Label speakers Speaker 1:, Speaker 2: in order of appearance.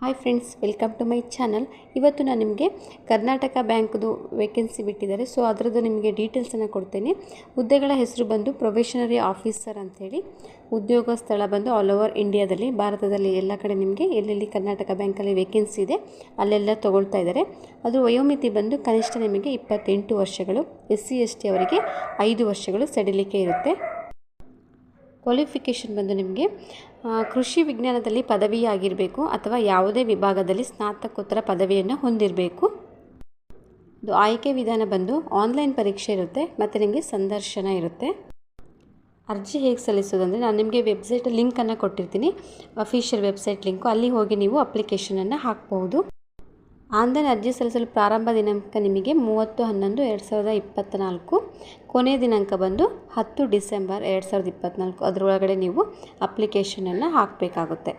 Speaker 1: Hi friends, welcome to my channel. ಇವತ್ತು ನಾನು ನಿಮಗೆ ಕರ್ನಾಟಕ ಬ್ಯಾಂಕ್ದು ವೇಕೆನ್ಸಿ ಬಿಟ್ಟಿದ್ದಾರೆ. ಸೊ ಅದರದ್ದು ನಿಮಗೆ ಡೀಟೇಲ್ಸನ್ನು ಕೊಡ್ತೇನೆ. ಹುದ್ದೆಗಳ ಹೆಸರು ಬಂದು ಪ್ರೊಬೇಷನರಿ ಆಫೀಸರ್ ಅಂಥೇಳಿ ಉದ್ಯೋಗ ಸ್ಥಳ ಬಂದು ಆಲ್ ಓವರ್ ಇಂಡಿಯಾದಲ್ಲಿ ಭಾರತದಲ್ಲಿ ಎಲ್ಲ ಕಡೆ ನಿಮಗೆ ಎಲ್ಲೆಲ್ಲಿ ಕರ್ನಾಟಕ ಬ್ಯಾಂಕಲ್ಲಿ ವೇಕೆನ್ಸಿ ಇದೆ, ಅಲ್ಲೆಲ್ಲ ತೊಗೊಳ್ತಾ ಇದ್ದಾರೆ. ಅದು ವಯೋಮಿತಿ ಬಂದು ಕನಿಷ್ಠ ನಿಮಗೆ ಇಪ್ಪತ್ತೆಂಟು ವರ್ಷಗಳು, ಎಸ್ ಸಿ, ಎಸ್ ಟಿ ಅವರಿಗೆ ಐದು ವರ್ಷಗಳು ಸಡಿಲಿಕೆ ಇರುತ್ತೆ. ಕ್ವಾಲಿಫಿಕೇಷನ್ ಬಂದು ನಿಮಗೆ ಕೃಷಿ ವಿಜ್ಞಾನದಲ್ಲಿ ಪದವಿಯಾಗಿರಬೇಕು ಅಥವಾ ಯಾವುದೇ ವಿಭಾಗದಲ್ಲಿ ಸ್ನಾತಕೋತ್ತರ ಪದವಿಯನ್ನು ಹೊಂದಿರಬೇಕು. ಇದು ಆಯ್ಕೆ ವಿಧಾನ ಬಂದು ಆನ್ಲೈನ್ ಪರೀಕ್ಷೆ ಇರುತ್ತೆ, ಮತ್ತು ನಿಮಗೆ ಸಂದರ್ಶನ ಇರುತ್ತೆ. ಅರ್ಜಿ ಹೇಗೆ ಸಲ್ಲಿಸೋದಂದರೆ ನಾನು ನಿಮಗೆ ವೆಬ್ಸೈಟ್ ಲಿಂಕನ್ನು ಕೊಟ್ಟಿರ್ತೀನಿ. ಅಫಿಷಿಯಲ್ ವೆಬ್ಸೈಟ್ ಲಿಂಕು ಅಲ್ಲಿ ಹೋಗಿ ನೀವು ಅಪ್ಲಿಕೇಶನನ್ನು ಹಾಕ್ಬೋದು. ಆನ್ಲೈನ್ ಅರ್ಜಿ ಸಲ್ಲಿಸಲು ಪ್ರಾರಂಭ ದಿನಾಂಕ ನಿಮಗೆ ಮೂವತ್ತು ಹನ್ನೊಂದು ಎರಡು ಸಾವಿರದ ಇಪ್ಪತ್ತ್ನಾಲ್ಕು ಕೊನೆಯ ದಿನಾಂಕ ಬಂದು ಹತ್ತು ಡಿಸೆಂಬರ್ ಎರಡು ಸಾವಿರದ ಇಪ್ಪತ್ತ್ನಾಲ್ಕು ಅದರೊಳಗಡೆ ನೀವು ಅಪ್ಲಿಕೇಶನನ್ನು ಹಾಕಬೇಕಾಗುತ್ತೆ.